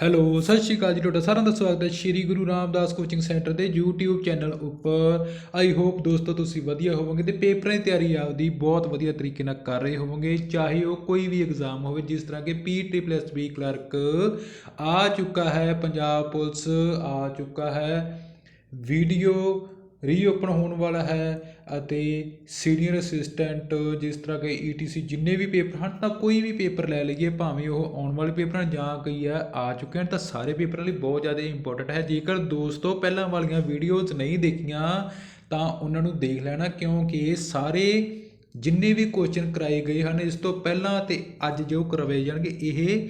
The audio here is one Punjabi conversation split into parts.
ਹੈਲੋ, ਸਤਿ ਸ਼੍ਰੀ ਅਕਾਲ ਜੀ, ਤੁਹਾਡਾ ਸਾਰਿਆਂ ਦਾ ਸਵਾਗਤ ਹੈ ਸ਼੍ਰੀ ਗੁਰੂ ਰਾਮਦਾਸ ਕੋਚਿੰਗ ਸੈਂਟਰ ਦੇ YouTube ਚੈਨਲ ਉੱਪਰ। ਆਈ ਹੋਪ ਦੋਸਤੋ ਤੁਸੀਂ ਵਧੀਆ ਹੋਵੋਗੇ ਤੇ ਪੇਪਰਾਂ ਦੀ ਤਿਆਰੀ ਆਪਦੀ ਬਹੁਤ ਵਧੀਆ ਤਰੀਕੇ ਨਾਲ ਕਰ ਰਹੇ ਹੋਵੋਗੇ, ਚਾਹੇ ਉਹ ਕੋਈ ਵੀ ਐਗਜ਼ਾਮ ਹੋਵੇ, ਜਿਸ ਤਰ੍ਹਾਂ ਕਿ ਪੀਟੀ ਪਲੱਸ ਬੀ ਕਲਰਕ ਆ ਚੁੱਕਾ ਹੈ, ਪੰਜਾਬ ਪੁਲਿਸ ਆ ਚੁੱਕਾ ਹੈ। ਵੀਡੀਓ ਰੀਓਪਨ ਹੋਣ ਵਾਲਾ ਹੈ ਅਤੇ ਸੀਨੀਅਰ ਅਸਿਸਟੈਂਟ ਜਿਸ ਤਰ੍ਹਾਂ ਕਿ ਈ ਟੀ ਸੀ ਜਿੰਨੇ ਵੀ ਪੇਪਰ ਹਨ, ਤਾਂ ਕੋਈ ਵੀ ਪੇਪਰ ਲੈ ਲਈਏ, ਭਾਵੇਂ ਉਹ ਆਉਣ ਵਾਲੇ ਪੇਪਰ ਹਨ ਜਾਂ ਕਈ ਆ ਆ ਚੁੱਕੇ ਹਨ, ਤਾਂ ਸਾਰੇ ਪੇਪਰਾਂ ਲਈ ਬਹੁਤ ਜ਼ਿਆਦਾ ਇੰਪੋਰਟੈਂਟ ਹੈ। ਜੇਕਰ ਦੋਸਤੋ ਪਹਿਲਾਂ ਵਾਲੀਆਂ ਵੀਡੀਓਜ਼ ਨਹੀਂ ਦੇਖੀਆਂ, ਤਾਂ ਉਹਨਾਂ ਨੂੰ ਦੇਖ ਲੈਣਾ, ਕਿਉਂਕਿ ਸਾਰੇ ਜਿੰਨੇ ਵੀ ਕੁਐਸਚਨ ਕਰਾਏ ਗਏ ਹਨ, ਇਸ ਤੋਂ ਪਹਿਲਾਂ ਤੇ ਅੱਜ ਜੋ ਕਰਵਾਏ ਜਾਣਗੇ, ਇਹ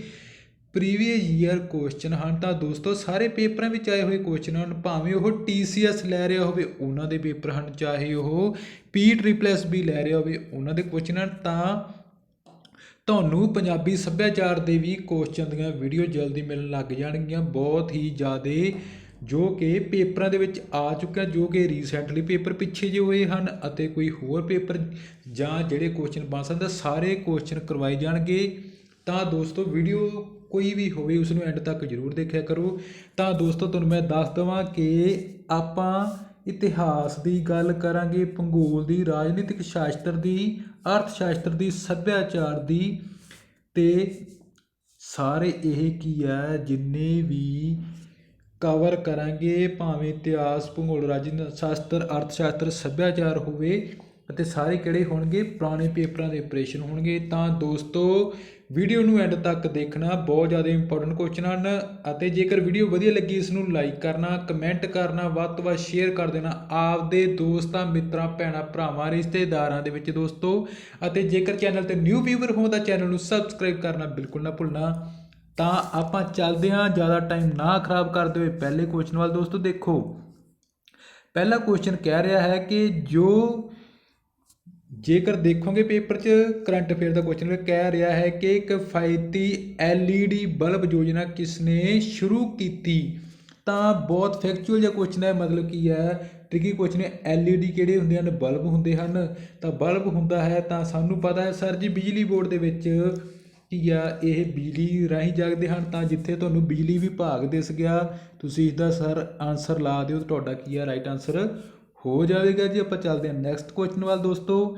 ਪ੍ਰੀਵੀਅਸ ਈਅਰ ਕੁਐਸਚਨ ਹਨ ਤਾਂ ਦੋਸਤੋ, ਸਾਰੇ ਪੇਪਰਾਂ ਵਿੱਚ ਆਏ ਹੋਏ ਕੁਐਸਚਨ ਹਨ, ਭਾਵੇਂ ਉਹ TCS ਲੈ ਰਿਹਾ ਹੋਵੇ, ਉਹਨਾਂ ਦੇ ਪੇਪਰ ਹਨ, ਚਾਹੇ ਉਹ ਪੀ ਟ੍ਰਿਪਲ ਵੀ ਲੈ ਰਿਹਾ ਹੋਵੇ, ਉਹਨਾਂ ਦੇ ਕੁਐਸਚਨ ਹਨ, ਤਾਂ ਤੁਹਾਨੂੰ ਪੰਜਾਬੀ ਸੱਭਿਆਚਾਰ ਦੇ ਵੀ ਕੁਐਸਚਨ ਦੀਆਂ ਵੀਡੀਓ ਜਲਦੀ ਮਿਲਣ ਲੱਗ ਜਾਣਗੀਆਂ, ਬਹੁਤ ਹੀ ਜ਼ਿਆਦਾ, ਜੋ ਕਿ ਪੇਪਰਾਂ ਦੇ ਵਿੱਚ ਆ ਚੁੱਕਾ ਜੋ ਕਿ ਰੀਸੈਂਟਲੀ ਪੇਪਰ ਪਿੱਛੇ ਜੇ ਹੋਏ ਹਨ, ਅਤੇ ਕੋਈ ਹੋਰ ਪੇਪਰ ਜਾਂ ਜਿਹੜੇ ਕੁਐਸਚਨ ਬਣ ਸਕਦੇ, ਸਾਰੇ ਕੁਐਸਚਨ ਕਰਵਾਏ ਜਾਣਗੇ। ਤਾਂ ਦੋਸਤੋ ਵੀਡੀਓ ਕੋਈ ਵੀ ਹੋਵੇ ਉਸ ਨੂੰ ਐਂਡ ਤੱਕ ਜ਼ਰੂਰ ਦੇਖਿਆ ਕਰੋ। ਤਾਂ ਦੋਸਤੋ, ਤੁਹਾਨੂੰ ਮੈਂ ਦੱਸ ਦਵਾਂ ਕਿ ਆਪਾਂ ਇਤਿਹਾਸ ਦੀ ਗੱਲ ਕਰਾਂਗੇ, ਭੂਗੋਲ ਦੀ, ਰਾਜਨੀਤਿਕ ਸ਼ਾਸਤਰ ਦੀ ਅਰਥ ਸ਼ਾਸਤਰ ਦੀ, ਸੱਭਿਆਚਾਰ ਦੀ। ਤੇ ਸਾਰੇ ਇਹ ਕੀ ਹੈ ਜਿੰਨੇ ਵੀ ਕਵਰ ਕਰਾਂਗੇ, ਭਾਵੇਂ ਇਤਿਹਾਸ, ਭੂਗੋਲ ਰਾਜਨੀਤਿਕ ਸ਼ਾਸਤਰ ਅਰਥ ਸ਼ਾਸਤਰ ਸੱਭਿਆਚਾਰ ਹੋਵੇ ਅਤੇ ਸਾਰੇ ਕਿਹੜੇ ਹੋਣਗੇ? ਪੁਰਾਣੇ ਪੇਪਰਾਂ ਦੇ ਆਪਰੇਸ਼ਨ ਹੋਣਗੇ। ਤਾਂ ਦੋਸਤੋ, ਵੀਡੀਓ ਨੂੰ ਐਂਡ ਤੱਕ ਦੇਖਣਾ ਬਹੁਤ ਜ਼ਿਆਦਾ ਇੰਪੋਰਟੈਂਟ ਕੁਐਸਚਨ ਹਨ ਅਤੇ ਜੇਕਰ ਵੀਡੀਓ ਵਧੀਆ ਲੱਗੀ ਇਸ ਨੂੰ ਲਾਈਕ ਕਰਨਾ ਕਮੈਂਟ ਕਰਨਾ, ਵੱਧ ਤੋਂ ਵੱਧ ਸ਼ੇਅਰ ਕਰ ਦੇਣਾ ਆਪਦੇ ਦੋਸਤਾਂ, ਮਿੱਤਰਾਂ, ਭੈਣਾਂ, ਭਰਾਵਾਂ, ਰਿਸ਼ਤੇਦਾਰਾਂ ਦੇ ਵਿੱਚ ਦੋਸਤੋ। ਅਤੇ ਜੇਕਰ ਚੈਨਲ ਤੇ ਨਿਊ ਵੀਵਰ ਹੋ ਤਾਂ ਚੈਨਲ ਨੂੰ ਸਬਸਕ੍ਰਾਈਬ ਕਰਨਾ ਬਿਲਕੁਲ ਨਾ ਭੁੱਲਣਾ। ਤਾਂ ਆਪਾਂ ਚੱਲਦੇ ਹਾਂ। ਜ਼ਿਆਦਾ ਟਾਈਮ ਨਾ ਖਰਾਬ ਕਰਦੇ ਹੋਏ ਪਹਿਲੇ ਕੁਐਸਚਨ ਵੱਲ ਦੋਸਤੋ ਦੇਖੋ। ਪਹਿਲਾ ਕੁਐਸਚਨ ਕਹਿ ਰਿਹਾ ਹੈ ਕਿ ਜੋ ਜੇਕਰ ਦੇਖੋਗੇ ਪੇਪਰ 'ਚ ਕਰੰਟ ਅਫੇਅਰ ਦਾ ਕੁਐਸਚਨ ਕਹਿ ਰਿਹਾ ਹੈ ਕਿ ਕਿਫਾਇਤੀ LED ਬਲਬ ਯੋਜਨਾ ਕਿਸ ਨੇ ਸ਼ੁਰੂ ਕੀਤੀ? ਤਾਂ ਬਹੁਤ ਫੈਕਚੁਅਲ ਜਿਹਾ ਕੁਐਸਚਨ ਹੈ, ਮਤਲਬ ਕੀ ਹੈ ਟ੍ਰਿਕੀ ਕੁਐਸਚਨ ਹੈ। LED ਕਿਹੜੇ ਹੁੰਦੇ ਹਨ? ਬਲਬ ਹੁੰਦੇ ਹਨ। ਤਾਂ ਬਲਬ ਹੁੰਦਾ ਹੈ ਤਾਂ ਸਾਨੂੰ ਪਤਾ ਹੈ ਸਰ ਜੀ, ਬਿਜਲੀ ਬੋਰਡ ਦੇ ਵਿੱਚ ਕੀ ਆ, ਇਹ ਬਿਜਲੀ ਰਾਹੀਂ ਜਗਦੇ ਹਨ। ਤਾਂ ਜਿੱਥੇ ਤੁਹਾਨੂੰ ਬਿਜਲੀ ਵਿਭਾਗ ਦਿਸ ਗਿਆ, ਤੁਸੀਂ ਇਸ ਦਾ ਸਰ ਆਨਸਰ ਲਾ ਦਿਓ। ਤੁਹਾਡਾ ਕੀ ਆ ਰਾਈਟ ਆਨਸਰ ਹੋ ਜਾਵੇਗਾ ਜੀ, ਆਪਾਂ ਚੱਲਦੇ ਹਾਂ ਨੈਕਸਟ ਕੁਐਸਚਨ ਵੱਲ ਦੋਸਤੋ।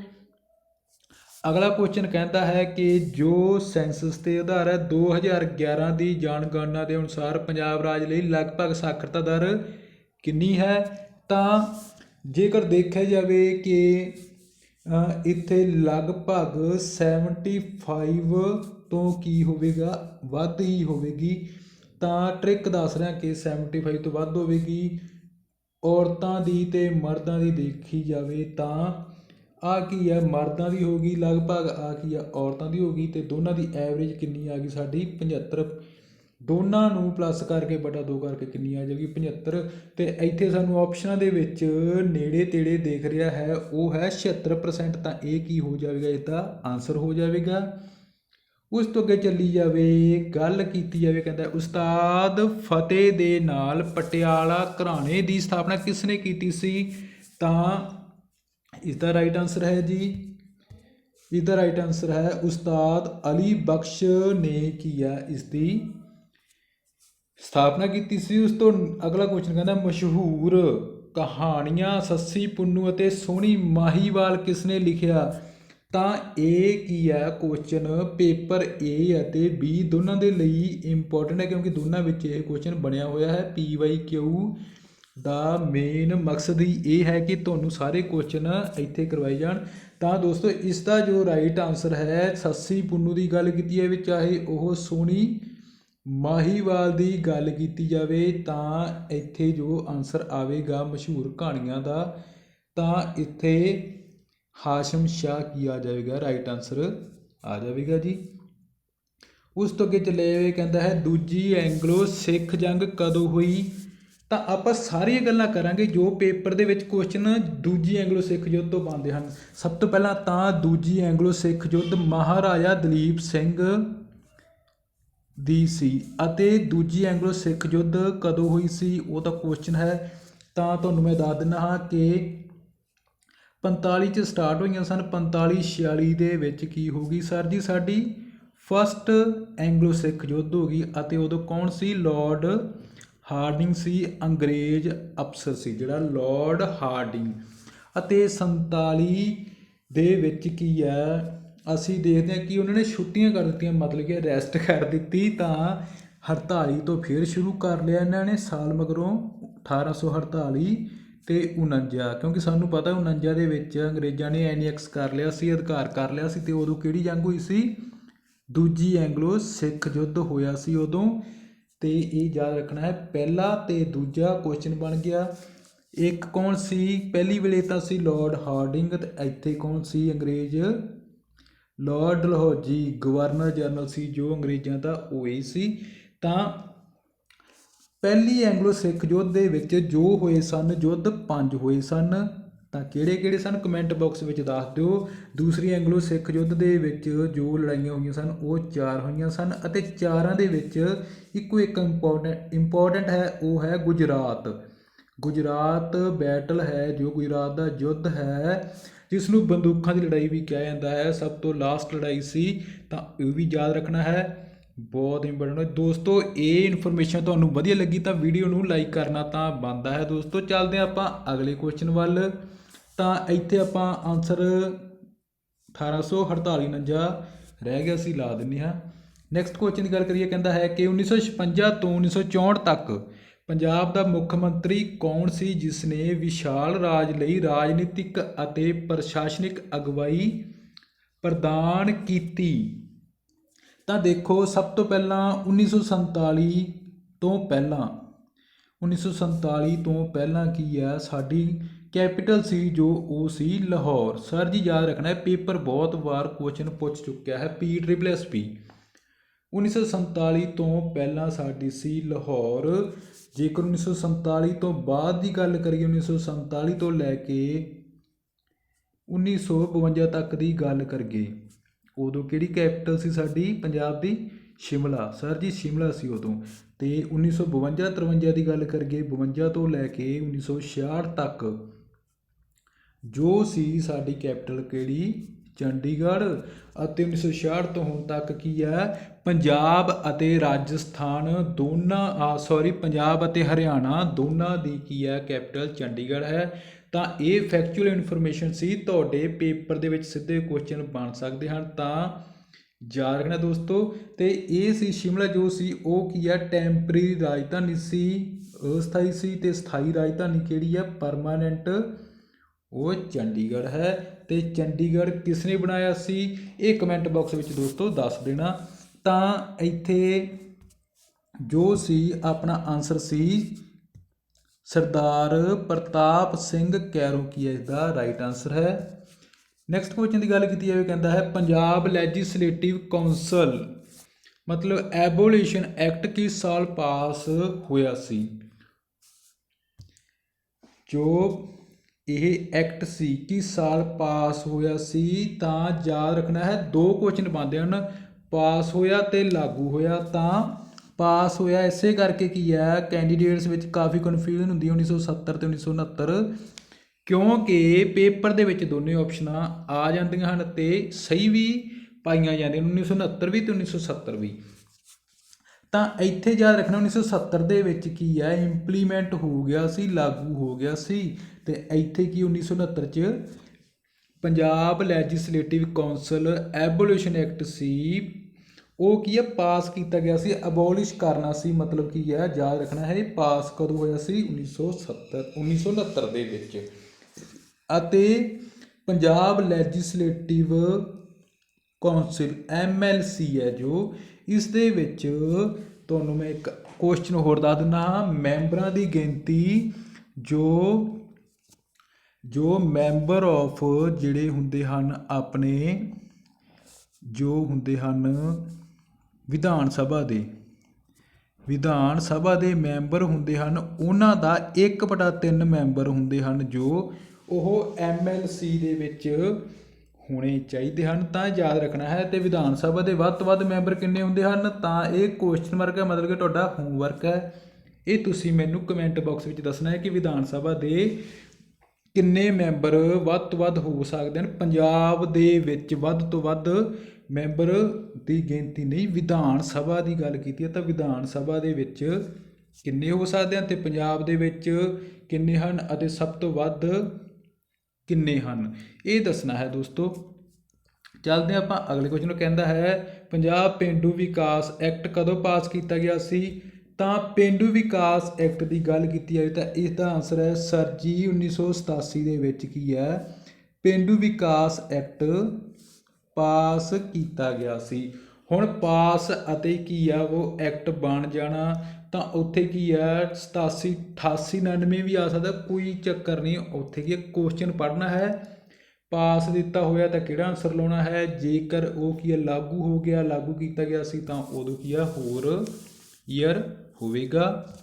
ਅਗਲਾ ਕੁਐਸਚਨ ਕਹਿੰਦਾ ਹੈ ਕਿ ਜੋ ਸੈਂਸਸ ਤੇ ਆਧਾਰ ਹੈ 2011 ਦੀ ਜਨਗਣਨਾ ਦੇ ਅਨੁਸਾਰ ਪੰਜਾਬ ਰਾਜ ਲਈ ਲਗਭਗ ਸਾਖਰਤਾ ਦਰ ਕਿੰਨੀ ਹੈ? ਤਾਂ ਜੇਕਰ ਦੇਖਿਆ ਜਾਵੇ ਕਿ ਇੱਥੇ ਲਗਭਗ 75 ਤੋਂ ਕੀ ਹੋਵੇਗਾ, ਵੱਧ ਹੀ ਹੋਵੇਗੀ। ਤਾਂ ਟ੍ਰਿਕ ਦੱਸ ਰਿਹਾ ਕਿ 75 ਤੋਂ ਵੱਧ ਹੋਵੇਗੀ। ਔਰਤਾਂ ਦੀ ਅਤੇ ਮਰਦਾਂ ਦੀ ਦੇਖੀ ਜਾਵੇ ਤਾਂ ਆਹ ਕੀ ਹੈ ਮਰਦਾਂ ਦੀ ਹੋ ਗਈ, ਲਗਭਗ ਆਹ ਕੀ ਹੈ ਔਰਤਾਂ ਦੀ ਹੋ ਗਈ ਅਤੇ ਦੋਨਾਂ ਦੀ ਐਵਰੇਜ ਕਿੰਨੀ ਆ ਗਈ ਸਾਡੀ? 75 ਦੋਨਾਂ ਨੂੰ ਪਲੱਸ ਕਰਕੇ ਬਟਾ ਦੋ ਕਰਕੇ ਕਿੰਨੀ ਆ ਜਾਵੇਗੀ ਪੰਝੱਤਰ। ਅਤੇ ਇੱਥੇ ਸਾਨੂੰ ਆਪਸ਼ਨਾਂ ਦੇ ਵਿੱਚ ਨੇੜੇ ਤੇੜੇ ਦੇਖ ਰਿਹਾ ਹੈ, ਉਹ ਹੈ 76% ਤਾਂ ਇਹ ਕੀ ਹੋ ਜਾਵੇਗਾ? ਇਹਦਾ ਆਨਸਰ ਹੋ ਜਾਵੇਗਾ। ਉਸ ਤੋਂ ਅੱਗੇ ਚੱਲੀ ਜਾਵੇ, ਗੱਲ ਕੀਤੀ ਜਾਵੇ ਕਹਿੰਦਾ, ਉਸਤਾਦ ਫਤਿਹ ਦੇ ਨਾਲ ਪਟਿਆਲਾ ਘਰਾਣੇ ਦੀ ਸਥਾਪਨਾ ਕਿਸ ਨੇ ਕੀਤੀ ਸੀ? ਤਾਂ ਇਸ ਦਾ ਰਾਈਟ ਆਨਸਰ ਹੈ ਜੀ। ਇਸ ਦਾ ਰਾਈਟ ਆਨਸਰ ਹੈ ਉਸਤਾਦ ਅਲੀ ਬਖਸ਼ ਨੇ ਕੀ ਹੈ ਇਸ ਦੀ ਸਥਾਪਨਾ ਕੀਤੀ ਸੀ। ਉਸ ਤੋਂ ਅਗਲਾ ਕੁਐਸਚਨ ਕਹਿੰਦਾ, ਮਸ਼ਹੂਰ ਕਹਾਣੀਆਂ ਸੱਸੀ ਪੁੰਨੂ ਅਤੇ ਸੋਹਣੀ ਮਾਹੀਵਾਲ ਕਿਸ ਨੇ ਲਿਖਿਆ? ਤਾਂ ਇਹ ਕੀ ਹੈ? ਕੁਐਸਚਨ ਪੇਪਰ ਏ ਅਤੇ ਬੀ ਦੋਨਾਂ ਦੇ ਲਈ ਇੰਪੋਰਟੈਂਟ ਹੈ ਕਿਉਂਕਿ ਦੋਨਾਂ ਵਿੱਚ ਇਹ ਕੁਐਸਚਨ ਬਣਿਆ ਹੋਇਆ ਹੈ। ਪੀ ਵਾਈ ਕਿਊ ਦਾ ਮੇਨ ਮਕਸਦ ਹੀ ਇਹ ਹੈ ਕਿ ਤੁਹਾਨੂੰ ਸਾਰੇ ਕੁਐਸਚਨ ਇੱਥੇ ਕਰਵਾਏ ਜਾਣ। ਤਾਂ ਦੋਸਤੋ, ਇਸ ਦਾ ਜੋ ਰਾਈਟ ਆਨਸਰ ਹੈ, ਸੱਸੀ ਪੁੰਨੂ ਦੀ ਗੱਲ ਕੀਤੀ ਹੈ ਵੀ ਚਾਹੇ ਉਹ ਸੋਹਣੀ ਮਾਹੀਵਾਲ ਦੀ ਗੱਲ ਕੀਤੀ ਜਾਵੇ, ਤਾਂ ਇੱਥੇ ਜੋ ਆਨਸਰ ਆਵੇਗਾ ਮਸ਼ਹੂਰ ਕਹਾਣੀਆਂ ਦਾ, ਤਾਂ ਇੱਥੇ ਹਾਸ਼ਮ ਸ਼ਾਹ ਕੀ ਆ ਜਾਵੇਗਾ? ਰਾਈਟ ਆਨਸਰ ਆ ਜਾਵੇਗਾ ਜੀ। ਉਸ ਤੋਂ ਅੱਗੇ ਚਲੇ ਹੋਏ ਕਹਿੰਦਾ ਹੈ, ਦੂਜੀ ਐਂਗਲੋ ਸਿੱਖ ਜੰਗ ਕਦੋਂ ਹੋਈ? ਤਾਂ ਆਪਾਂ ਸਾਰੀਆਂ ਗੱਲਾਂ ਕਰਾਂਗੇ ਜੋ ਪੇਪਰ ਦੇ ਵਿੱਚ ਕੁਐਸਚਨ ਦੂਜੀ ਐਂਗਲੋ ਸਿੱਖ ਯੁੱਧ ਤੋਂ ਪਾਉਂਦੇ ਹਨ। ਸਭ ਤੋਂ ਪਹਿਲਾਂ ਤਾਂ ਦੂਜੀ ਐਂਗਲੋ ਸਿੱਖ ਯੁੱਧ ਮਹਾਰਾਜਾ ਦਲੀਪ ਸਿੰਘ ਦੀ ਸੀ ਅਤੇ ਦੂਜੀ ਐਂਗਲੋ ਸਿੱਖ ਯੁੱਧ ਕਦੋਂ ਹੋਈ ਸੀ? ਉਹ ਤਾਂ ਕੁਐਸਚਨ ਹੈ। ਤਾਂ ਤੁਹਾਨੂੰ ਮੈਂ ਦੱਸ ਦਿੰਦਾ ਹਾਂ ਕਿ 45 ਚ ਸਟਾਰਟ ਹੋਈਆਂ ਸਨ 45 46 ਦੇ ਵਿੱਚ ਕੀ ਹੋ ਗਈ ਸਰ ਜੀ ਸਾਡੀ? ਫਸਟ ਐਂਗਲੋ ਸਿੱਖ ਯੁੱਧ ਹੋ ਗਈ ਅਤੇ ਉਦੋਂ ਕੌਣ ਸੀ? ਲਾਰਡ ਹਾਰਡਿੰਗ ਸੀ, ਅੰਗਰੇਜ਼ ਅਫਸਰ ਸੀ, ਜਿਹੜਾ ਲਾਰਡ ਹਾਰਡਿੰਗ ਅਤੇ 47 ਦੇ ਵਿੱਚ ਕੀ ਹੈ? ਅਸੀਂ ਦੇਖਦੇ ਹਾਂ ਕਿ ਉਹਨਾਂ ਨੇ ਛੁੱਟੀਆਂ ਕਰ ਦਿੱਤੀਆਂ, ਮਤਲਬ ਕਿ ਰੈਸਟ ਕਰ ਦਿੱਤੀ ਤਾਂ 48 ਤੋਂ ਫਿਰ ਸ਼ੁਰੂ ਕਰ ਲਿਆ ਇਹਨਾਂ ਨੇ, ਸਾਲ ਮਗਰੋਂ 1848 ਅਤੇ ਉਣੰਜਾ, ਕਿਉਂਕਿ ਸਾਨੂੰ ਪਤਾ 49 ਦੇ ਵਿੱਚ ਅੰਗਰੇਜ਼ਾਂ ਨੇ ਐਨੀਐਕਸ ਕਰ ਲਿਆ ਸੀ, ਅਧਿਕਾਰ ਕਰ ਲਿਆ ਸੀ ਅਤੇ ਉਦੋਂ ਕਿਹੜੀ ਜੰਗ ਹੋਈ ਸੀ? ਦੂਜੀ ਐਂਗਲੋ ਸਿੱਖ ਯੁੱਧ ਹੋਇਆ ਸੀ ਉਦੋਂ ਅਤੇ ਇਹ ਯਾਦ ਰੱਖਣਾ ਹੈ, ਪਹਿਲਾ ਅਤੇ ਦੂਜਾ ਕੁਐਸਚਨ ਬਣ ਗਿਆ। ਇੱਕ ਕੌਣ ਸੀ? ਪਹਿਲੀ ਵੇਲੇ ਤਾਂ ਸੀ ਲਾਰਡ ਹਾਰਡਿੰਗ ਅਤੇ ਇੱਥੇ ਕੌਣ ਸੀ ਅੰਗਰੇਜ਼? ਲਾਰਡ ਲਹੌਜੀ ਗਵਰਨਰ ਜਨਰਲ ਸੀ, ਜੋ ਅੰਗਰੇਜ਼ਾਂ ਦਾ ਉਹ ਹੀ ਸੀ। ਤਾਂ ਪਹਿਲੀ ਐਂਗਲੋ ਸਿੱਖ ਯੁੱਧ ਦੇ ਵਿੱਚ ਜੋ ਹੋਏ ਸਨ, ਯੁੱਧ ਪੰਜ ਹੋਏ ਸਨ। ਤਾਂ ਕਿਹੜੇ ਕਿਹੜੇ ਸਨ? ਕਮੈਂਟ ਬਾਕਸ ਵਿੱਚ ਦੱਸ ਦਿਓ। ਦੂਸਰੀ ਐਂਗਲੋ ਸਿੱਖ ਯੁੱਧ ਦੇ ਵਿੱਚ ਜੋ ਲੜਾਈਆਂ ਹੋਈਆਂ ਸਨ, ਉਹ ਚਾਰ ਹੋਈਆਂ ਸਨ ਅਤੇ ਚਾਰਾਂ ਦੇ ਵਿੱਚ ਇੱਕੋ ਇੱਕ ਇੰਪੋਰਟੈਂਟ ਇੰਪੋਰਟੈਂਟ ਹੈ, ਉਹ ਹੈ ਗੁਜਰਾਤ। ਗੁਜਰਾਤ ਬੈਟਲ ਹੈ, ਜੋ ਗੁਜਰਾਤ ਦਾ ਯੁੱਧ ਹੈ, ਜਿਸ ਨੂੰ ਬੰਦੂਕਾਂ ਦੀ ਲੜਾਈ ਵੀ ਕਿਹਾ ਜਾਂਦਾ ਹੈ। ਸਭ ਤੋਂ ਲਾਸਟ ਲੜਾਈ ਸੀ, ਤਾਂ ਇਹ ਵੀ ਯਾਦ ਰੱਖਣਾ ਹੈ। ਬਹੁਤ ਇੰਪੋਰਟੈਂਟ ਹੈ। ਦੋਸਤੋ, ਇਹ ਇਨਫੋਰਮੇਸ਼ਨ ਤੁਹਾਨੂੰ ਵਧੀਆ ਲੱਗੀ ਤਾਂ ਵੀਡੀਓ ਨੂੰ ਲਾਈਕ ਕਰਨਾ ਤਾਂ ਬਣਦਾ ਹੈ ਦੋਸਤੋ। ਚੱਲਦੇ ਹਾਂ ਆਪਾਂ ਅਗਲੇ ਕੁਐਸਚਨ ਵੱਲ। ਤਾਂ ਇੱਥੇ ਆਪਾਂ ਆਨਸਰ 1848 49 ਰਹਿ ਗਿਆ ਸੀ, ਲਾ ਦਿੰਨੇ ਹਾਂ। ਨੈਕਸਟ ਕੁਐਸਚਨ ਦੀ ਗੱਲ ਕਰੀਏ, ਕਹਿੰਦਾ ਹੈ ਕਿ 1956 ਤੋਂ 1964 ਤੱਕ ਪੰਜਾਬ ਦਾ ਮੁੱਖ ਮੰਤਰੀ ਕੌਣ ਸੀ ਜਿਸ ਨੇ ਵਿਸ਼ਾਲ ਰਾਜ ਲਈ ਰਾਜਨੀਤਿਕ ਅਤੇ ਪ੍ਰਸ਼ਾਸਨਿਕ ਅਗਵਾਈ ਪ੍ਰਦਾਨ ਕੀਤੀ? ਤਾਂ ਦੇਖੋ, ਸਭ ਤੋਂ ਪਹਿਲਾਂ 1947 ਤੋਂ ਪਹਿਲਾਂ 1947 ਤੋਂ ਪਹਿਲਾਂ ਕੀ ਹੈ? ਸਾਡੀ ਕੈਪੀਟਲ ਸੀ ਜੋ ਉਹ ਸੀ ਲਾਹੌਰ। ਸਰ ਜੀ, ਯਾਦ ਰੱਖਣਾ ਹੈ ਪੇਪਰ ਬਹੁਤ ਵਾਰ ਕੁਐਸਚਨ ਪੁੱਛ ਚੁੱਕਿਆ ਹੈ ਪੀ ਟ੍ਰਿਪਲ ਐਸ ਪੀ 1947 ਤੋਂ ਪਹਿਲਾਂ ਸਾਡੀ ਸੀ ਲਾਹੌਰ। ਜੇਕਰ 1947 ਤੋਂ ਬਾਅਦ ਦੀ ਗੱਲ ਕਰੀਏ 1947 ਤੋਂ ਲੈ ਕੇ 1952 ਤੱਕ ਦੀ ਗੱਲ ਕਰੀਏ ਉਦੋਂ ਕਿਹੜੀ ਕੈਪੀਟਲ ਸੀ ਸਾਡੀ? ਪੰਜਾਬ ਦੀ ਸ਼ਿਮਲਾ। ਸਰ ਜੀ, ਸ਼ਿਮਲਾ ਸੀ ਉਦੋਂ। ਤੇ 1952 53 ਦੀ ਗੱਲ ਕਰੀਏ 52 ਤੋਂ ਲੈ ਕੇ 1966 ਤੱਕ ਜੋ ਸੀ ਸਾਡੀ ਕੈਪੀਟਲ ਕਿਹੜੀ? ਚੰਡੀਗੜ੍ਹ। ਅਤੇ 1966 ਤੋਂ ਹੁਣ ਤੱਕ ਕੀ ਹੈ? ਪੰਜਾਬ ਅਤੇ ਰਾਜਸਥਾਨ ਦੋਨਾਂ, ਆ ਸੌਰੀ ਪੰਜਾਬ ਅਤੇ ਹਰਿਆਣਾ ਦੋਨਾਂ ਦੀ ਕੀ ਹੈ? ਕੈਪੀਟਲ ਚੰਡੀਗੜ੍ਹ ਹੈ। ਤਾਂ ਇਹ ਫੈਕਚੁਅਲ ਇਨਫੋਰਮੇਸ਼ਨ ਸੀ, ਤੁਹਾਡੇ ਪੇਪਰ ਦੇ ਵਿੱਚ ਸਿੱਧੇ ਕੁਐਸਚਨ ਬਣ ਸਕਦੇ ਹਨ। ਤਾਂ ਯਾਦ ਰੱਖਣਾ ਦੋਸਤੋ, ਤੇ ਇਹ ਸੀ ਸ਼ਿਮਲਾ ਜੋ ਸੀ, ਉਹ ਕੀ ਹੈ ਟੈਂਪਰੇਰੀ ਰਾਜਧਾਨੀ ਸੀ, ਅਸਥਾਈ ਸੀ ਤੇ ਸਥਾਈ ਰਾਜਧਾਨੀ ਕਿਹੜੀ ਹੈ ਪਰਮਾਨੈਂਟ ਉਹ ਚੰਡੀਗੜ੍ਹ ਹੈ। ਤੇ ਚੰਡੀਗੜ੍ਹ ਕਿਸ ਨੇ ਬਣਾਇਆ ਸੀ? ਇਹ ਕਮੈਂਟ ਬਾਕਸ ਵਿੱਚ ਦੋਸਤੋ ਦੱਸ ਦੇਣਾ। ਤਾਂ ਇੱਥੇ ਜੋ ਸੀ, ਆਪਣਾ ਆਨਸਰ ਸੀ ਸਰਦਾਰ ਪ੍ਰਤਾਪ ਸਿੰਘ ਕੈਰੋਂ ਇਸਦਾ ਰਾਈਟ ਆਨਸਰ ਹੈ। ਨੈਕਸਟ ਕੁਐਸਚਨ ਦੀ ਗੱਲ ਕੀਤੀ ਜਾਵੇ, ਕਹਿੰਦਾ ਹੈ, ਪੰਜਾਬ ਲੈਜਿਸਲੇਟਿਵ ਕਾਉਂਸਲ ਮਤਲਬ ਐਬੋਲੀਸ਼ਨ ਐਕਟ ਕਿਸ ਸਾਲ ਪਾਸ ਹੋਇਆ ਸੀ? ਜੋ ਇਹ ਐਕਟ ਸੀ, ਕਿਸ ਸਾਲ ਪਾਸ ਹੋਇਆ ਸੀ? ਤਾਂ ਯਾਦ ਰੱਖਣਾ ਹੈ, ਦੋ ਕੁਐਸਚਨ ਬਣਦੇ ਹਨ ਪਾਸ ਹੋਇਆ ਤੇ ਲਾਗੂ ਹੋਇਆ ਤਾਂ ਪਾਸ ਹੋਇਆ। ਇਸੇ ਕਰਕੇ ਕੀ ਹੈ ਕੈਂਡੀਡੇਟਸ ਵਿੱਚ ਕਾਫੀ ਕਨਫਿਊਜ਼ਨ ਹੁੰਦੀ ਹੈ 1970 ਤੇ 1969 ਕਿਉਂਕਿ ਪੇਪਰ ਦੇ ਵਿੱਚ ਦੋਨੇ ਆਪਸ਼ਨਾਂ ਆ ਜਾਂਦੀਆਂ ਹਨ ਤੇ ਸਹੀ ਵੀ ਪਾਈਆਂ ਜਾਂਦੀਆਂ 1969 ਵੀ ਤੇ 1970 ਵੀ। ਤਾਂ ਇੱਥੇ ਯਾਦ ਰੱਖਣਾ 1970 ਦੇ ਵਿੱਚ ਕੀ ਹੈ ਇੰਪਲੀਮੈਂਟ ਹੋ ਗਿਆ ਸੀ, ਲਾਗੂ ਹੋ ਗਿਆ ਸੀ ਤੇ ਇੱਥੇ ਕੀ 1969 ਚ Punjab legislative council abolition act ਸੀ ਉਹ ਕੀ ਹੈ? ਪਾਸ ਕੀਤਾ ਗਿਆ ਸੀ ਅਬੋਲਿਸ਼ ਕਰਨਾ ਸੀ, ਮਤਲਬ ਕੀ ਹੈ? ਯਾਦ ਰੱਖਣਾ ਹੈ, ਇਹ ਪਾਸ ਕਦੋਂ ਹੋਇਆ ਸੀ? 1970 1969 ਦੇ ਵਿੱਚ। ਅਤੇ ਪੰਜਾਬ ਲੈਜਿਸਲੇਟਿਵ ਕਾਉਂਸਲ ਐਮਐਲਸੀ ਹੈ ਜੋ, ਇਸ ਦੇ ਵਿੱਚ ਤੁਹਾਨੂੰ ਮੈਂ ਇੱਕ ਕੁਐਸਚਨ ਹੋਰ ਦੱਸ ਦਿੰਦਾ ਹਾਂ। ਮੈਂਬਰਾਂ ਦੀ ਗਿਣਤੀ ਜੋ ਜੋ ਮੈਂਬਰ ਆਫ ਜਿਹੜੇ ਹੁੰਦੇ ਹਨ, ਆਪਣੇ ਜੋ ਹੁੰਦੇ ਹਨ ਵਿਧਾਨ ਸਭਾ ਦੇ। ਵਿਧਾਨ ਸਭਾ ਦੇ ਮੈਂਬਰ ਹੁੰਦੇ ਹਨ। ਉਹਨਾਂ ਦਾ 1/3 ਮੈਂਬਰ ਹੁੰਦੇ ਹਨ, ਜੋ ਉਹ ਐਮਐਲਸੀ ਦੇ ਵਿੱਚ ਹੋਣੇ ਚਾਹੀਦੇ ਹਨ। ਤਾਂ ਯਾਦ ਰੱਖਣਾ ਹੈ ਤੇ ਵਿਧਾਨ ਸਭਾ ਦੇ ਵੱਧ ਤੋਂ ਵੱਧ ਮੈਂਬਰ ਕਿੰਨੇ ਹੁੰਦੇ ਹਨ? ਤਾਂ ਇਹ ਕੁਐਸਚਨ ਮਾਰਕ ਹੈ, ਮਤਲਬ ਕਿ ਤੁਹਾਡਾ ਹੋਮਵਰਕ ਹੈ। ਇਹ ਤੁਸੀਂ ਮੈਨੂੰ ਕਮੈਂਟ ਬਾਕਸ ਵਿੱਚ ਦੱਸਣਾ ਹੈ ਕਿ ਵਿਧਾਨ ਸਭਾ ਦੇ ਕਿੰਨੇ ਮੈਂਬਰ ਵੱਧ ਤੋਂ ਵੱਧ ਹੋ ਸਕਦੇ ਹਨ? ਪੰਜਾਬ ਦੇ ਵਿੱਚ ਵੱਧ ਤੋਂ ਵੱਧ ਮੈਂਬਰ ਦੀ ਗਿਣਤੀ ਨਹੀਂ, ਵਿਧਾਨ ਸਭਾ ਦੀ ਗੱਲ ਕੀਤੀ ਹੈ ਤਾਂ ਵਿਧਾਨ ਸਭਾ ਦੇ ਵਿੱਚ ਕਿੰਨੇ ਹੋ ਸਕਦੇ ਹਨ ਤੇ ਪੰਜਾਬ ਦੇ ਵਿੱਚ ਕਿੰਨੇ ਹਨ ਅਤੇ ਸਭ ਤੋਂ ਵੱਧ ਕਿੰਨੇ ਹਨ? ਇਹ ਦੱਸਣਾ ਹੈ ਦੋਸਤੋ। ਚੱਲਦੇ ਹਾਂ ਆਪਾਂ, ਅਗਲੇ ਕੁਐਸਚਨ ਨੂੰ ਕਹਿੰਦਾ ਹੈ, ਪੰਜਾਬ ਪੇਂਡੂ ਵਿਕਾਸ ਐਕਟ ਕਦੋਂ ਪਾਸ ਕੀਤਾ ਗਿਆ ਸੀ? ਤਾਂ ਪੇਂਡੂ ਵਿਕਾਸ ਐਕਟ ਦੀ ਗੱਲ ਕੀਤੀ ਜਾਵੇ ਤਾਂ ਇਸ ਦਾ ਆਨਸਰ ਹੈ ਸਰ ਜੀ 1987 ਦੇ ਵਿੱਚ ਕੀ ਹੈ? ਪੇਂਡੂ ਵਿਕਾਸ ਐਕਟ ਪਾਸ ਕੀਤਾ ਗਿਆ ਸੀ। ਹੁਣ ਪਾਸ ਅਤੇ ਕੀ ਆ, ਉਹ ਐਕਟ ਬਣ ਜਾਣਾ ਤਾਂ ਉੱਥੇ ਕੀ ਆ 87 88 99 ਵੀ ਆ ਸਕਦਾ, ਕੋਈ ਚੱਕਰ ਨਹੀਂ, ਉੱਥੇ ਕੀ ਕੁਐਸਚਨ ਪੜ੍ਹਨਾ ਹੈ। ਪਾਸ ਦਿੱਤਾ ਹੋਇਆ ਤਾਂ ਕਿਹੜਾ ਆਨਸਰ ਲਾਉਣਾ ਹੈ? ਜੇਕਰ ਉਹ ਕੀ ਹੈ ਲਾਗੂ ਹੋ ਗਿਆ, ਲਾਗੂ ਕੀਤਾ ਗਿਆ ਸੀ ਤਾਂ ਉਦੋਂ ਕੀ ਆ, ਹੋਰ ਈਅਰ ਹੋਵੇਗਾ।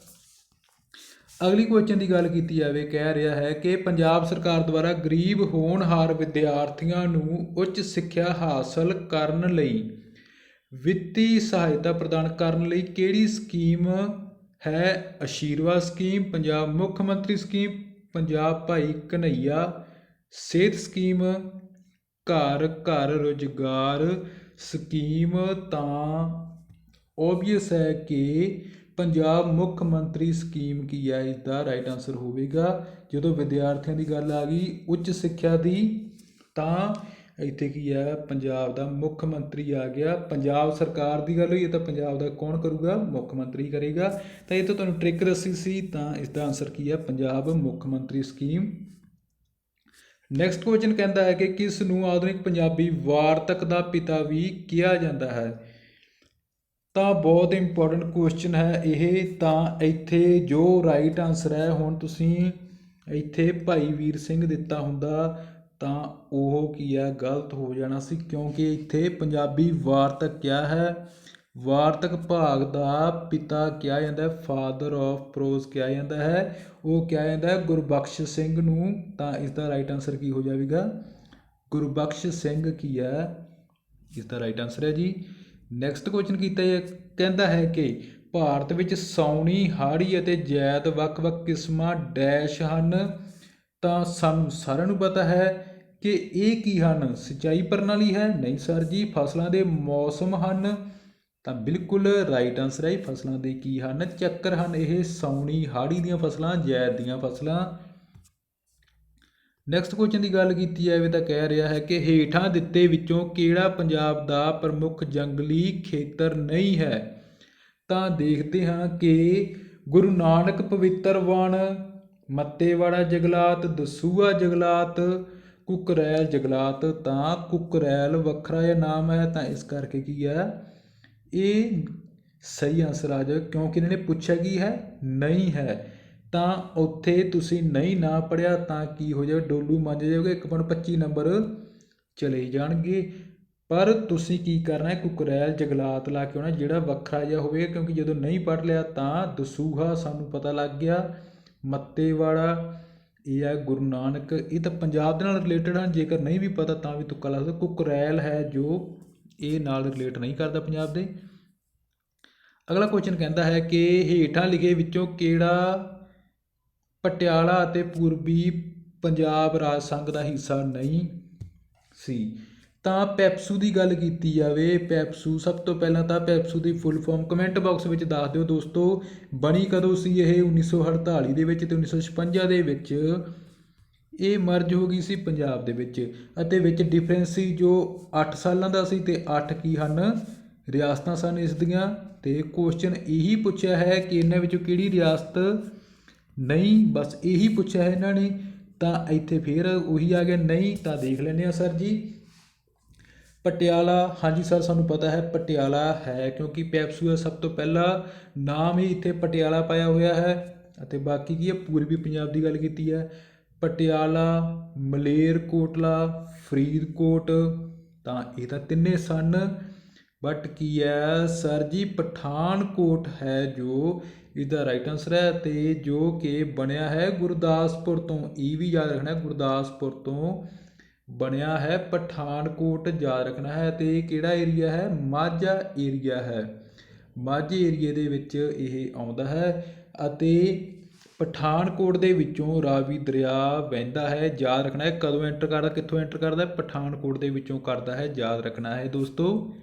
ਅਗਲੀ ਕੁਐਸਚਨ ਦੀ ਗੱਲ ਕੀਤੀ ਜਾਵੇ, ਕਹਿ ਰਿਹਾ ਹੈ ਕਿ ਪੰਜਾਬ ਸਰਕਾਰ ਦੁਆਰਾ ਗਰੀਬ ਹੋਣਹਾਰ ਵਿਦਿਆਰਥੀਆਂ ਨੂੰ ਉੱਚ ਸਿੱਖਿਆ ਹਾਸਲ ਕਰਨ ਲਈ ਵਿੱਤੀ ਸਹਾਇਤਾ ਪ੍ਰਦਾਨ ਕਰਨ ਲਈ ਕਿਹੜੀ ਸਕੀਮ ਹੈ? ਅਸ਼ੀਰਵਾਦ ਸਕੀਮ, ਪੰਜਾਬ ਮੁੱਖ ਮੰਤਰੀ ਸਕੀਮ, ਪੰਜਾਬ ਭਾਈ ਕਨਈਆ ਸਿਹਤ ਸਕੀਮ, ਘਰ ਘਰ ਰੁਜ਼ਗਾਰ ਸਕੀਮ ਤਾਂ ਓਬਵੀਅਸ ਹੈ ਕਿ ਪੰਜਾਬ ਮੁੱਖ ਮੰਤਰੀ ਸਕੀਮ ਕੀ ਹੈ ਇਸਦਾ ਰਾਈਟ ਆਨਸਰ ਹੋਵੇਗਾ। ਜਦੋਂ ਵਿਦਿਆਰਥੀਆਂ ਦੀ ਗੱਲ ਆ ਗਈ ਉੱਚ ਸਿੱਖਿਆ ਦੀ, ਤਾਂ ਇੱਥੇ ਕੀ ਹੈ ਪੰਜਾਬ ਦਾ ਮੁੱਖ ਮੰਤਰੀ ਆ ਗਿਆ। ਪੰਜਾਬ ਸਰਕਾਰ ਦੀ ਗੱਲ ਹੋਈ ਤਾਂ ਪੰਜਾਬ ਦਾ ਕੌਣ ਕਰੂਗਾ? ਮੁੱਖ ਮੰਤਰੀ ਕਰੇਗਾ। ਤਾਂ ਇਹ ਤਾਂ ਤੁਹਾਨੂੰ ਟ੍ਰਿਕ ਦੱਸੀ ਸੀ, ਤਾਂ ਇਸ ਦਾ ਆਨਸਰ ਕੀ ਹੈ ਪੰਜਾਬ ਮੁੱਖ ਮੰਤਰੀ ਸਕੀਮ। ਨੈਕਸਟ ਕੁਐਸਚਨ ਕਹਿੰਦਾ ਹੈ ਕਿ ਕਿਸ ਨੂੰ ਆਧੁਨਿਕ ਪੰਜਾਬੀ ਵਾਰਤਕ ਦਾ ਪਿਤਾ ਵੀ ਕਿਹਾ ਜਾਂਦਾ ਹੈ? ਤਾਂ ਬਹੁਤ ਇੰਪੋਰਟੈਂਟ ਕੁਐਸਚਨ ਹੈ ਇਹ, ਤਾਂ ਇੱਥੇ ਜੋ ਰਾਈਟ ਆਨਸਰ ਹੈ, ਹੁਣ ਤੁਸੀਂ ਇੱਥੇ ਭਾਈ ਵੀਰ ਸਿੰਘ ਦਿੱਤਾ ਹੁੰਦਾ, ਤਾਂ ਉਹ ਕੀ ਹੈ, ਗਲਤ ਹੋ ਜਾਣਾ ਸੀ, ਕਿਉਂਕਿ ਇੱਥੇ ਪੰਜਾਬੀ ਵਾਰਤਕ ਕਿਹਾ ਹੈ? ਵਾਰਤਕ ਭਾਗ ਦਾ ਪਿਤਾ ਕਿਹਾ ਜਾਂਦਾ ਹੈ ਫਾਦਰ ਆਫ ਪ੍ਰੋਜ਼ ਕਿਹਾ ਜਾਂਦਾ ਹੈ, ਉਹ ਕਿਹਾ ਜਾਂਦਾ ਹੈ, ਗੁਰਬਖਸ਼ ਸਿੰਘ ਨੂੰ, ਤਾਂ ਇਸ ਦਾ ਰਾਈਟ ਆਨਸਰ ਕੀ ਹੋ ਜਾਵੇਗਾ? ਗੁਰਬਖਸ਼ ਸਿੰਘ ਕੀ ਹੈ? ਇਸ ਦਾ ਰਾਈਟ ਆਨਸਰ ਹੈ ਜੀ। ਨੈਕਸਟ ਕੁਐਸਚਨ ਕੀਤਾ ਹੈ ਕਹਿੰਦਾ ਹੈ ਕਿ ਭਾਰਤ ਵਿੱਚ ਸਾਉਣੀ ਹਾੜੀ ਅਤੇ ਜੈਦ ਵੱਖ-ਵੱਖ ਕਿਸਮਾਂ ਡੈਸ਼ ਹਨ। ਤਾਂ ਸਾਨੂੰ ਸਾਰਿਆਂ ਨੂੰ ਪਤਾ ਹੈ ਕਿ ਇਹ ਕੀ ਹਨ? ਸਿੰਚਾਈ ਪ੍ਰਣਾਲੀ ਹੈ? ਨਹੀਂ ਸਰ ਜੀ, ਫਸਲਾਂ ਦੇ ਮੌਸਮ ਹਨ। ਤਾਂ ਬਿਲਕੁਲ ਰਾਈਟ ਆਨਸਰ ਹੈ ਫਸਲਾਂ ਦੇ ਕੀ ਹਨ? ਚੱਕਰ ਹਨ ਇਹ ਸਾਉਣੀ ਹਾੜੀ ਦੀਆਂ ਫਸਲਾਂ ਜੈਦ ਦੀਆਂ ਫਸਲਾਂ। ਨੈਕਸਟ ਕੁਐਸਚਨ ਦੀ ਗੱਲ ਕੀਤੀ ਜਾਵੇ ਤਾਂ ਕਹਿ ਰਿਹਾ ਹੈ ਕਿ ਹੇਠਾਂ ਦਿੱਤੇ ਵਿੱਚੋਂ ਕਿਹੜਾ ਪੰਜਾਬ ਦਾ ਪ੍ਰਮੁੱਖ ਜੰਗਲੀ ਖੇਤਰ ਨਹੀਂ ਹੈ? ਤਾਂ ਦੇਖਦੇ ਹਾਂ ਕਿ ਗੁਰੂ ਨਾਨਕ, ਪਵਿੱਤਰ ਵਣ, ਮੱਤੇਵਾੜਾ ਜੰਗਲਾਤ ਦਸੂਆ ਜੰਗਲਾਤ, ਕੁਕਰੈਲ ਜੰਗਲਾਤ, ਤਾਂ ਕੁਕਰੈਲ ਵੱਖਰਾ ਜਿਹਾ ਨਾਮ ਹੈ ਤਾਂ ਇਸ ਕਰਕੇ ਕੀ ਹੈ? ਇਹ ਸਹੀ ਆਨਸਰ ਆ ਜਾਵੇ ਕਿਉਂਕਿ ਇਹਨਾਂ ਨੇ ਪੁੱਛਿਆ ਕੀ ਹੈ? ਨਹੀਂ ਹੈ। ਤਾਂ ਉੱਥੇ ਤੁਸੀਂ ਨਹੀਂ ਨਾ ਪੜ੍ਹਿਆ ਤਾਂ ਕੀ ਹੋ ਜਾਵੇ? ਡੋਲੂ ਮੰਜ ਜਾਓਗੇ 1.25 ਨੰਬਰ ਚਲੇ ਜਾਣਗੇ। ਪਰ ਤੁਸੀਂ ਕੀ ਕਰਨਾ ਹੈ? ਕੁਕਰੈਲ ਜਗਲਾਤ ਲਾ ਕੇ ਆਉਣਾ, ਜਿਹੜਾ ਵੱਖਰਾ ਜਿਹਾ ਹੋਵੇ ਕਿਉਂਕਿ ਜਦੋਂ ਨਹੀਂ ਪੜ ਲਿਆ ਤਾਂ ਦਸੂਹਾ ਸਾਨੂੰ ਪਤਾ ਲੱਗ ਗਿਆ। ਮੱਤੇਵਾੜਾ ਇਹ ਹੈ ਗੁਰੂ ਨਾਨਕ। ਇਹ ਤਾਂ ਪੰਜਾਬ ਦੇ ਨਾਲ ਰਿਲੇਟਡ ਹਨ, ਜੇਕਰ ਨਹੀਂ ਵੀ ਪਤਾ ਤਾਂ ਵੀ ਤੁੱਕਾ ਲਾ ਸਕਦੇ ਕੁਕਰੈਲ ਹੈ ਜੋ ਇਹ ਨਾਲ ਰਿਲੇਟ ਨਹੀਂ ਕਰਦਾ ਪੰਜਾਬ ਦੇ। ਅਗਲਾ ਕੁਐਸਚਨ ਕਹਿੰਦਾ ਹੈ ਕਿ ਹੇਠਾਂ ਲਿਖੇ ਵਿੱਚੋਂ ਕਿਹੜਾ ਪਟਿਆਲਾ ਅਤੇ ਪੂਰਬੀ ਪੰਜਾਬ ਰਾਜ ਸੰਘ ਦਾ ਹਿੱਸਾ ਨਹੀਂ ਸੀ। ਤਾਂ ਪੈਪਸੂ ਦੀ ਗੱਲ ਕੀਤੀ ਜਾਵੇ, ਪੈਪਸੂ, ਸਭ ਤੋਂ ਪਹਿਲਾਂ ਤਾਂ ਪੈਪਸੂ ਦੀ ਫੁੱਲ ਫਾਰਮ ਕਮੈਂਟ ਬਾਕਸ ਵਿੱਚ ਦੱਸ ਦਿਓ ਦੋਸਤੋ, ਬਣੀ ਕਦੋਂ ਸੀ ਇਹ? 1948 ਦੇ ਵਿੱਚ ਤੇ 1956 ਦੇ ਵਿੱਚ। ਇਹ ਮਰਜ ਹੋ ਗਈ ਸੀ ਪੰਜਾਬ ਦੇ ਵਿੱਚ ਅਤੇ ਵਿੱਚ ਡਿਫਰੈਂਸ ਸੀ ਜੋ 8 ਸਾਲਾਂ ਦਾ ਸੀ ਤੇ 8 ਕੀ ਹਨ? ਰਿਆਸਤਾਂ ਸਨ ਇਸ ਦੀਆਂ। ਤੇ ਕੁਐਸਚਨ ਇਹੀ ਪੁੱਛਿਆ ਹੈ ਕਿ ਇਹਨਾਂ ਵਿੱਚੋਂ ਕਿਹੜੀ ਰਿਆਸਤ ਨਹੀਂ, ਬਸ ਇਹੀ ਪੁੱਛਿਆ ਹੈ ਇਹਨਾਂ ਨੇ, ਤਾਂ ਇੱਥੇ ਫੇਰ ਉਹੀ ਆ ਗਿਆ, ਨਹੀਂ, ਤਾਂ ਦੇਖ ਲੈਂਦੇ ਆ ਸਰ ਜੀ। ਪਟਿਆਲਾ, ਹਾਂਜੀ ਸਰ, ਸਾਨੂੰ ਪਤਾ ਹੈ ਪਟਿਆਲਾ ਹੈ, ਕਿਉਂਕਿ ਪੈਪਸੂ ਦਾ ਸਭ ਤੋਂ ਪਹਿਲਾ ਨਾਮ ਹੀ ਇੱਥੇ ਪਟਿਆਲਾ ਪਾਇਆ ਹੋਇਆ ਹੈ। ਅਤੇ ਬਾਕੀ ਕੀ ਹੈ ਪੂਰਬੀ ਪੰਜਾਬ ਦੀ ਗੱਲ ਕੀਤੀ ਹੈ। ਪਟਿਆਲਾ, ਮਲੇਰਕੋਟਲਾ, ਫਰੀਦਕੋਟ, ਤਾਂ ਇਹ ਤਾਂ ਤਿੰਨੇ ਸਨ। ਬਟ ਕੀ ਹੈ? ਸਰ ਜੀ, ਪਠਾਨਕੋਟ ਹੈ ਜੋ ਇਹਦਾ ਰਾਈਟ ਆਨਸਰ ਹੈ ਤੇ ਜੋ ਕਿ ਬਣਿਆ ਹੈ ਗੁਰਦਾਸਪੁਰ ਤੋਂ, ਇਹ ਵੀ ਯਾਦ ਰੱਖਣਾ ਗੁਰਦਾਸਪੁਰ ਤੋਂ ਬਣਿਆ ਹੈ, ਪਠਾਨਕੋਟ ਯਾਦ ਰੱਖਣਾ ਹੈ ਤੇ ਕਿਹੜਾ ਏਰੀਆ ਹੈ? ਮਾਝਾ ਏਰੀਆ ਹੈ। ਮਾਝੇ ਏਰੀਏ ਦੇ ਵਿੱਚ ਇਹ ਆਉਂਦਾ ਹੈ ਅਤੇ ਪਠਾਨਕੋਟ ਦੇ ਵਿੱਚੋਂ ਰਾਵੀ ਦਰਿਆ ਵਹਿੰਦਾ ਹੈ, ਯਾਦ ਰੱਖਣਾ ਹੈ, ਕਦੋਂ ਐਂਟਰ ਕਰਦਾ, ਕਿੱਥੋਂ ਐਂਟਰ ਕਰਦਾ ਪਠਾਨਕੋਟ ਦੇ ਵਿੱਚੋਂ ਕਰਦਾ ਹੈ, ਯਾਦ ਰੱਖਣਾ ਹੈ ਦੋਸਤੋ।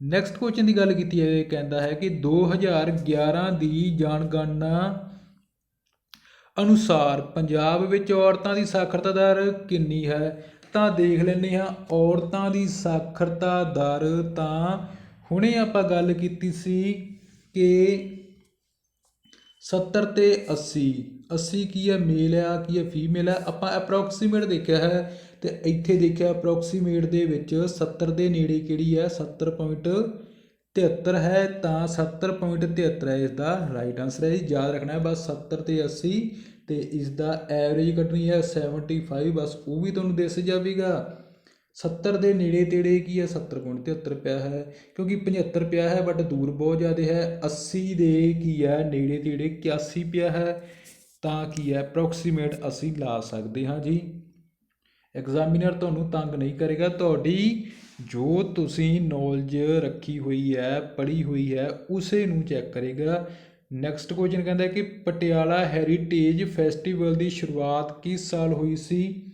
ਨੈਕਸਟ ਕੁਐਸਚਨ ਦੀ ਗੱਲ ਕੀਤੀ ਹੈ ਕਹਿੰਦਾ ਹੈ ਕਿ 2011 ਦੀ ਜਨਗਣਨਾ ਅਨੁਸਾਰ ਪੰਜਾਬ ਵਿੱਚ ਔਰਤਾਂ ਦੀ ਸਾਖਰਤਾ ਦਰ ਕਿੰਨੀ ਹੈ? ਤਾਂ ਦੇਖ ਲੈਂਦੇ ਹਾਂ, ਔਰਤਾਂ ਦੀ ਸਾਖਰਤਾ ਦਰ ਤਾਂ ਹੁਣੇ ਆਪਾਂ ਗੱਲ ਕੀਤੀ ਸੀ ਕਿ 70 ਤੇ 80 80 ਕੀ ਹੈ ਮੇਲ ਆ, ਕੀ ਹੈ ਫੀਮੇਲ ਹੈ ਆਪਾਂ ਅਪਰੋਕਸੀਮੇਟ ਦੇਖਿਆ ਹੈ ਤੇ ਇੱਥੇ ਦੇਖਿਆ ਅਪਰੋਕਸੀਮੇਟ ਦੇ ਵਿੱਚ 70 ਦੇ ਨੇੜੇ ਕਿਹੜੀ ਹੈ? 70.73 ਹੈ, ਤਾਂ 70.73 ਹੈ ਇਸ ਦਾ ਰਾਈਟ ਆਨਸਰ ਹੈ ਜੀ, ਯਾਦ ਰੱਖਣਾ ਹੈ ਬਸ 70 ਤੇ 80 ਤੇ ਇਸ ਦਾ ਐਵਰੇਜ ਕੱਢਣੀ ਹੈ 75 ਬਸ ਉਹ ਵੀ ਤੁਹਾਨੂੰ ਦਿਸ ਜਾਵੇਗਾ। 70 ਦੇ ਨੇੜੇ ਤੇੜੇ ਕੀ ਹੈ? 70.73 ਪਿਆ ਹੈ, ਕਿਉਂਕਿ 75 ਪਿਆ ਹੈ ਬਟ ਦੂਰ ਬਹੁਤ ਜ਼ਿਆਦਾ ਹੈ। 80 ਦੇ ਕੀ ਹੈ? ਨੇੜੇ ਤੇੜੇ 81 ਪਿਆ ਹੈ, ਤਾਂ ਕੀ ਹੈ? ਅਪਰੋਕਸੀਮੇਟ ਅਸੀਂ ਲਾ ਸਕਦੇ ਹਾਂ ਜੀ। ਐਗਜ਼ਾਮੀਨਰ ਤੁਹਾਨੂੰ ਤੰਗ ਨਹੀਂ ਕਰੇਗਾ। ਤੁਹਾਡੀ ਜੋ ਤੁਸੀਂ ਨੌਲੇਜ ਰੱਖੀ ਹੋਈ ਹੈ, ਪੜ੍ਹੀ ਹੋਈ ਹੈ, ਉਸੇ ਨੂੰ ਚੈੱਕ ਕਰੇਗਾ। ਨੈਕਸਟ ਕੁਐਸਚਨ ਕਹਿੰਦਾ ਕਿ ਪਟਿਆਲਾ ਹੈਰੀਟੇਜ ਫੈਸਟੀਵਲ ਦੀ ਸ਼ੁਰੂਆਤ ਕਿਸ ਸਾਲ ਹੋਈ ਸੀ?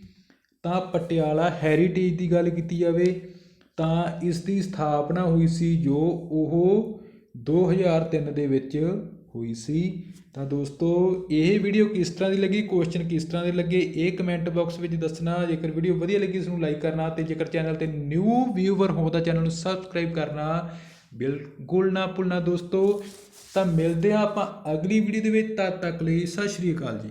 ਤਾਂ ਪਟਿਆਲਾ ਹੈਰੀਟੇਜ ਦੀ ਗੱਲ ਕੀਤੀ ਜਾਵੇ, ਤਾਂ ਇਸ ਦੀ ਸਥਾਪਨਾ ਹੋਈ ਸੀ ਜੋ ਉਹ 2003 ਦੇ ਵਿੱਚ ਹੋਈ ਸੀ। ਤਾਂ ਦੋਸਤੋ, ਇਹ ਵੀਡੀਓ ਕਿਸ ਤਰ੍ਹਾਂ ਦੀ ਲੱਗੀ? ਕੁਐਸਚਨ ਕਿਸ ਤਰ੍ਹਾਂ ਦੇ ਲੱਗੇ? ਇਹ ਕਮੈਂਟ ਬਾਕਸ ਵਿੱਚ ਦੱਸਣਾ। ਜੇਕਰ ਵੀਡੀਓ ਵਧੀਆ ਲੱਗੀ ਇਸ ਨੂੰ ਲਾਈਕ ਕਰਨਾ ਤੇ ਜੇਕਰ ਚੈਨਲ ਤੇ ਨਿਊ ਵਿਊਵਰ ਹੋ ਤਾਂ ਚੈਨਲ ਨੂੰ ਸਬਸਕ੍ਰਾਈਬ ਕਰਨਾ। ਬਿਲਕੁਲ ਨਾ ਭੁੱਲਣਾ ਦੋਸਤੋ। ਤਾਂ ਮਿਲਦੇ ਹਾਂ ਆਪਾਂ ਅਗਲੀ ਵੀਡੀਓ ਦੇ ਵਿੱਚ। ਤਦ ਤੱਕ ਲਈ ਸਤਿ ਸ਼੍ਰੀ ਅਕਾਲ ਜੀ।